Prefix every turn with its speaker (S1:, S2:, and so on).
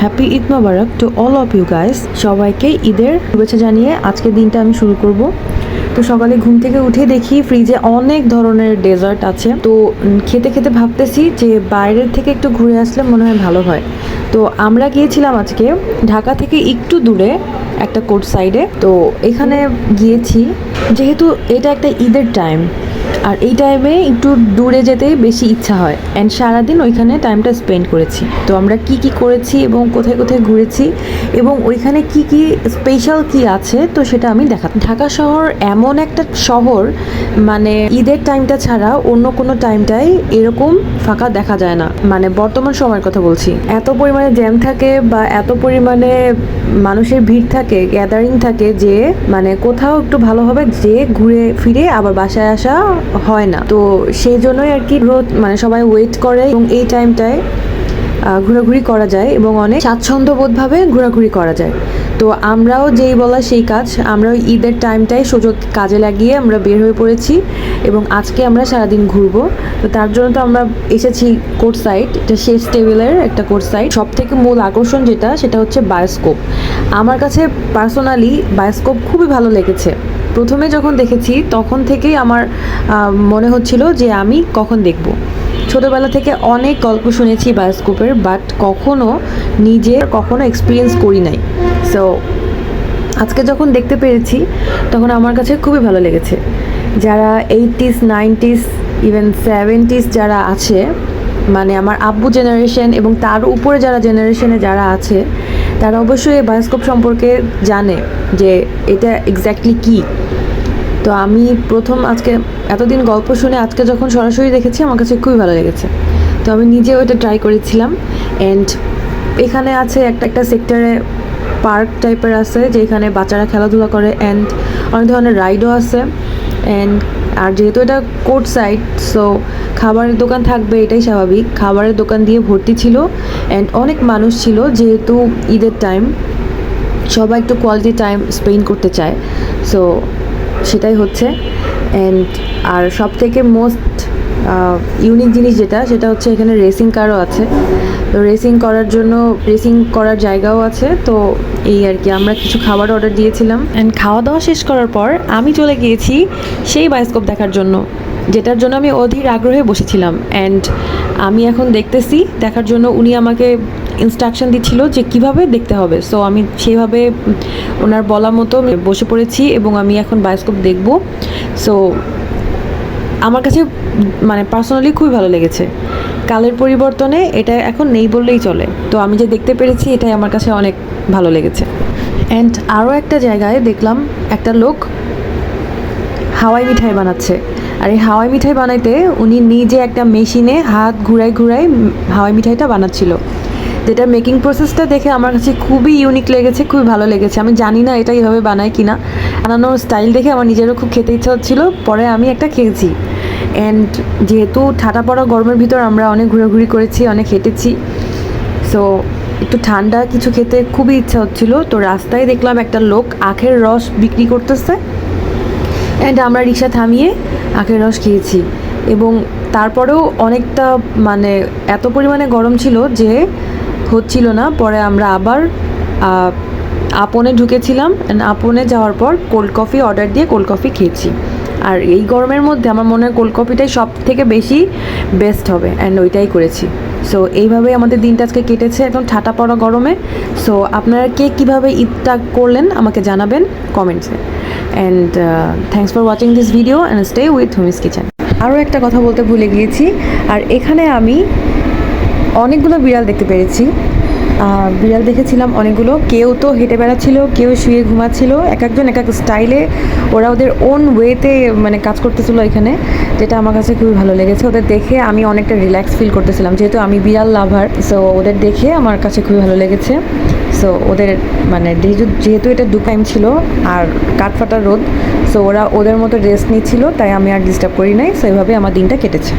S1: Happy Eid Mubarak to all of you guys সবাইকে ঈদের শুভেচ্ছা জানিয়ে আজকের দিনটা আমি শুরু করব। তো সকালে ঘুম থেকে উঠে দেখি ফ্রিজে অনেক ধরনের ডেজার্ট আছে। তো খেতে খেতে ভাবতেছি যে বাইরের থেকে একটু ঘুরে আসলে মনে হয় ভালো হয়। তো আমরা গিয়েছিলাম আজকে ঢাকা থেকে একটু দূরে একটা কোর্ট সাইডে তো এখানে গিয়েছি। যেহেতু এটা একটা ঈদের টাইম আর এই টাইমে একটু দূরে যেতে বেশি ইচ্ছা হয়। অ্যান্ড সারাদিন ওইখানে টাইমটা স্পেন্ড করেছি। তো আমরা কি কি করেছি এবং কোথায় কোথায় ঘুরেছি এবং ওইখানে কি কি স্পেশাল কি আছে, তো সেটা আমি দেখা ঢাকা শহর এমন একটা শহর মানে ঈদের টাইমটা ছাড়া অন্য কোনো টাইমটাই এরকম ফাঁকা দেখা যায় না। মানে বর্তমান সময়ের কথা বলছি। এত পরিমাণে জ্যাম থাকে বা এত পরিমাণে মানুষের ভিড় থাকে গ্যাদারিং থাকে যে মানে কোথাও একটু ভালোভাবে যে ঘুরে ফিরে আবার বাসায় আসা হয় না। তো সেই জন্যই আর কি রোদ মানে সবাই ওয়েট করে এবং এই টাইমটায় ঘোরাঘুরি করা যায় এবং অনেক স্বাচ্ছন্দ্যবোধভাবে ঘোরাঘুরি করা যায়। তো আমরাও যেই বলা সেই কাজ, আমরাও ঈদের টাইমটাই সুযোগ কাজে লাগিয়ে আমরা বের হয়ে পড়েছি এবং আজকে আমরা সারাদিন ঘুরবো। তো তার জন্য তো আমরা এসেছি কোর্ট সাইট এটা শেষ টেবিলের একটা কোর্ট সাইট সব থেকে মূল আকর্ষণ যেটা, সেটা হচ্ছে বায়োস্কোপ আমার কাছে পার্সোনালি বায়োস্কোপ খুবই ভালো লেগেছে। প্রথমে যখন দেখেছি, তখন থেকেই আমার মনে হচ্ছিল যে আমি কখন দেখব। ছোটোবেলা থেকে অনেক গল্প শুনেছি বায়োস্কোপের, বাট কখনো নিজে কখনো এক্সপিরিয়েন্স করি নাই। সো আজকে যখন দেখতে পেরেছি, তখন আমার কাছে খুবই ভালো লেগেছে। যারা এইটিস নাইনটিস ইভেন সেভেন্টিস যারা আছে মানে আমার আব্বু জেনারেশন এবং তার উপরে যারা জেনারেশনে যারা আছে তারা অবশ্যই বায়োস্কোপ সম্পর্কে জানে যে এটা এক্স্যাক্টলি কী। তো আমি প্রথম আজকে এতদিন গল্প শুনে আজকে যখন সরাসরি দেখেছি, আমার কাছে খুবই ভালো লেগেছে। তো আমি নিজেও এটা ট্রাই করেছিলাম অ্যান্ড এখানে আছে একটা একটা সেক্টরে পার্ক টাইপের আছে যেখানে বাচ্চারা খেলাধুলা করে অ্যান্ড অনেক ধরনের রাইডও আছে। অ্যান্ড আর যেহেতু এটা কোর্ট সাইড সো খাবারের দোকান থাকবে, এটাই স্বাভাবিক। খাবারের দোকান দিয়ে ভর্তি ছিল অ্যান্ড অনেক মানুষ ছিল, যেহেতু ঈদের টাইম সবাই একটু কোয়ালিটি টাইম স্পেন্ড করতে চায়। সো সেটাই হচ্ছে। অ্যান্ড আর সব থেকে মোস্ট ইউনিক জিনিস যেটা, সেটা হচ্ছে এখানে রেসিং কারও আছে। তো রেসিং করার জন্য রেসিং করার জায়গাও আছে। তো এই আর কি, আমরা কিছু খাবার অর্ডার দিয়েছিলাম। অ্যান্ড খাওয়া দাওয়া শেষ করার পর, আমি চলে গিয়েছি সেই বায়োস্কোপ দেখার জন্য। যেটার জন্য আমি অধীর আগ্রহে বসেছিলাম। অ্যান্ড আমি এখন দেখতেছি দেখার জন্য উনি আমাকে ইনস্ট্রাকশন দিচ্ছিল যে কীভাবে দেখতে হবে। সো আমি সেইভাবে উম, ওনার বলা মতো বসে পড়েছি এবং আমি এখন বায়োস্কোপ দেখব। সো আমার কাছে মানে পার্সোনালি খুবই ভালো লেগেছে। কালের পরিবর্তনে এটা এখন নেই বললেই চলে। তো আমি যে দেখতে পেরেছি এটাই আমার কাছে অনেক ভালো লেগেছে। অ্যান্ড আরও একটা জায়গায় দেখলাম একটা লোক হাওয়াই মিঠাই বানাচ্ছে। আর এই হাওয়াই মিঠাই বানাইতে উনি নিজে একটা মেশিনে হাত ঘুরাই ঘুরাই হাওয়াই মিঠাইটা বানাচ্ছিল। যেটা মেকিং প্রসেসটা দেখে আমার কাছে খুবই ইউনিক লেগেছে, খুবই ভালো লেগেছে। আমি জানি না এটা এইভাবে বানায় কিনা। বানানোর স্টাইল দেখে আমার নিজেরও খুব খেতে ইচ্ছা হচ্ছিল। পরে আমি একটা খেয়েছি। অ্যান্ড যেহেতু ঠাটা পড়া গরমের ভিতর আমরা অনেক ঘোরাঘুরি করেছি, অনেক হেঁটেছি। সো একটু ঠান্ডা কিছু খেতে খুবই ইচ্ছা হচ্ছিল। তো রাস্তায় দেখলাম একটা লোক আখের রস বিক্রি করতেছে। অ্যান্ড আমরা রিক্সা থামিয়ে আখের রস খেয়েছি। এবং তারপরেও অনেকটা মানে এত পরিমাণে গরম ছিল যে হচ্ছিল না। পরে আমরা আবার আপনে ঢুকেছিলাম। অ্যান্ড আপনে যাওয়ার পর কোল্ড কফি অর্ডার দিয়ে কোল্ড কফি খেয়েছি। আর এই গরমের মধ্যে আমার মনে হয় কোল্ড কফিটাই সব থেকে বেশি বেস্ট হবে। অ্যান্ড ওইটাই করেছি। সো এইভাবেই আমাদের দিনটা আজকে কেটেছে একদম ঠাটা পড়া গরমে। সো আপনারা কে কীভাবে ঈদটা করলেন আমাকে জানাবেন কমেন্টসে। And thanks for watching this video and stay with Homi's kitchen আরও একটা কথা বলতে ভুলে গিয়েছি। আর এখানে আমি অনেকগুলো বিড়াল দেখতে পেরেছি। বিড়াল দেখেছিলাম অনেকগুলো। কেউ তো হেঁটে বেড়াচ্ছিল, কেউ শুয়ে ঘুমাচ্ছিল। এক একজন, এক এক স্টাইলে ওরা ওদের ওন ওয়েতে মানে কাজ করতেছিল এখানে, যেটা আমার কাছে খুবই ভালো লেগেছে। ওদের দেখে আমি অনেকটা রিল্যাক্স ফিল করতেছিলাম। যেহেতু আমি বিড়াল লাভার সো ওদের দেখে আমার কাছে খুবই ভালো লেগেছে। সো ওদের মানে যেহেতু এটা দু টাইম ছিল আর কাঠফাটা রোদ সো ওরা ওদের মতো রেস্ট নিচ্ছিল, তাই আমি আর ডিস্টার্ব করি নাই। সো এইভাবে আমার দিনটা কেটেছে।